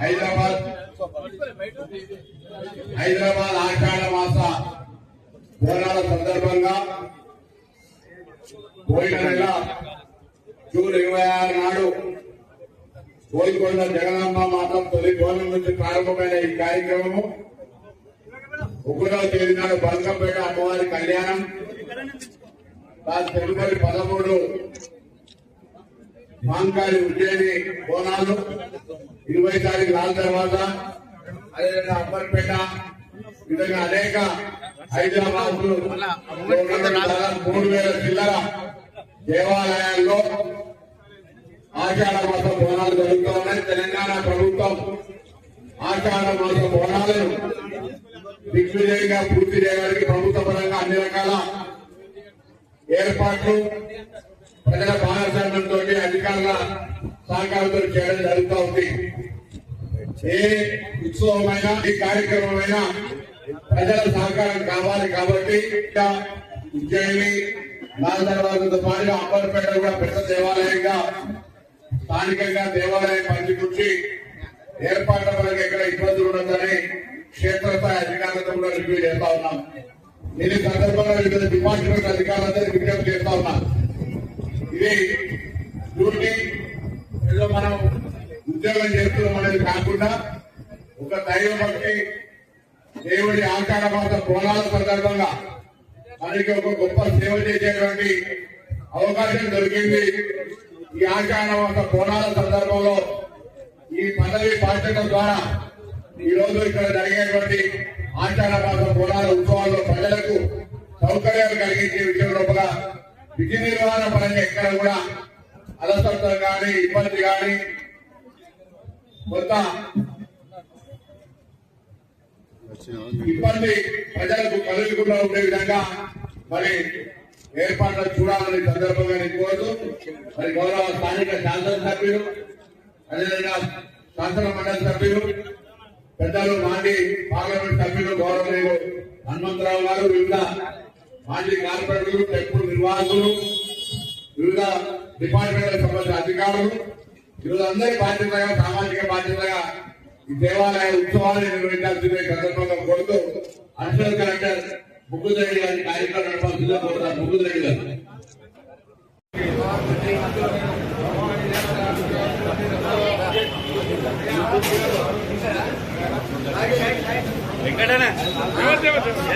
హైదరాబాద్. హైదరాబాద్ ఆషాఢ మాస బోనాల సందర్భంగా పోయిన నెల జూన్ ఇరవై ఆరు నాడు కోల్కొండ జగదాంబ మాతం తొలి బోనం నుంచి ప్రారంభమైన ఈ కార్యక్రమము ఒకటవ తేదీ నాడు బంగంపేట అమ్మవారి కళ్యాణం. దాని తదుపరి పదమూడు మాంకాళి ఉజ్జయిని బోనాలు ఇరవై తారీఖు రాల తర్వాత అదేవిధంగా అంబర్పేట విధంగా అనేక హైదరాబాద్ మూడు వేల చిల్లర దేవాలయాల్లో ఆషాఢ మాస బోనాలు జరుగుతూ ఉన్నాయి. తెలంగాణ ప్రభుత్వం ఆషాఢ మాస బోనాలను దిగ్విజయంగా పూర్తి చేయడానికి ప్రభుత్వ పరంగా అన్ని రకాల ఏర్పాట్లు ప్రజల భాగస్వామ్యంతో అధికారుల సహకారంతో చేయడం జరుగుతూ ఉంది. ఏ ఉత్సవమైనా ఈ కార్యక్రమమైనా ప్రజల సహకారం కావాలి కాబట్టి ఉజ్జయిని నాలుగు పాటుగా అంబర్పేట కూడా పెద్ద దేవాలయంగా స్థానికంగా దేవాలయం పరిధికి ఏర్పాట్ల వరకు ఎక్కడ ఇబ్బందులు ఉండదని క్షేత్రస్థాయి అధికారులతో కూడా రివ్యూ చేస్తా ఉన్నాం. దీని సందర్భంగా వివిధ డిపార్ట్మెంట్ అధికారులందరూ విజ్ఞప్తి చేస్తా ఉన్నా. ఇది డ్యూటీ ఏదో మనం ఉద్యోగం చేస్తున్నాం అనేది కాకుండా ఒక దైవ భక్తి దేవుడి ఆకార మాస కోణాల సందర్భంగా మనకి ఒక గొప్ప సేవ చేసేటువంటి అవకాశం దొరికింది. ఈ ఆకార మాస కోణాల సందర్భంలో ఈ పదవి బాధ్యత ద్వారా ఈ రోజు ఇక్కడ జరిగేటువంటి ఆషాఢ కోణాల ఉత్సవాల్లో ప్రజలకు సౌకర్యాలు కలిగించే విషయం లోపల విధి నిర్వహణ పరంగా ఎక్కడ కూడా అలసత్వం కానీ ఇబ్బంది కానీ కొంత ఇబ్బంది ప్రజలకు కలుగుకుండా ఉండే విధంగా మరి ఏర్పాట్లు చూడాలని సందర్భంగా నేను కోరుతూ మరి గౌరవ స్థానిక శాసనసభ్యులు అదేవిధంగా శాసన మండలి సభ్యులు పెద్దలు మాండి పార్లమెంట్ సభ్యులు గౌరవ హనుమంతరావు గారు వివిధ మాజీ కార్పొరేటర్లు టెంపుల్ నిర్వాహకులు వివిధ డిపార్ట్మెంట్లకు సంబంధించిన అధికారులు ఈరోజు అందరి బాధ్యతగా సామాజిక బాధ్యతగా ఈ దేవాలయ ఉత్సవాలు నిర్వహించాల్సిందే సందర్భంగా కోరుతూ అడిషనల్ కలెక్టర్ ముగ్గుదరెడ్డి గారి కార్యక్రమం నడపాల్సిందిగా కోరుతారు ముగ్గుదరెడ్డి గారు. వెంకటనా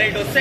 ఇటు వస్తే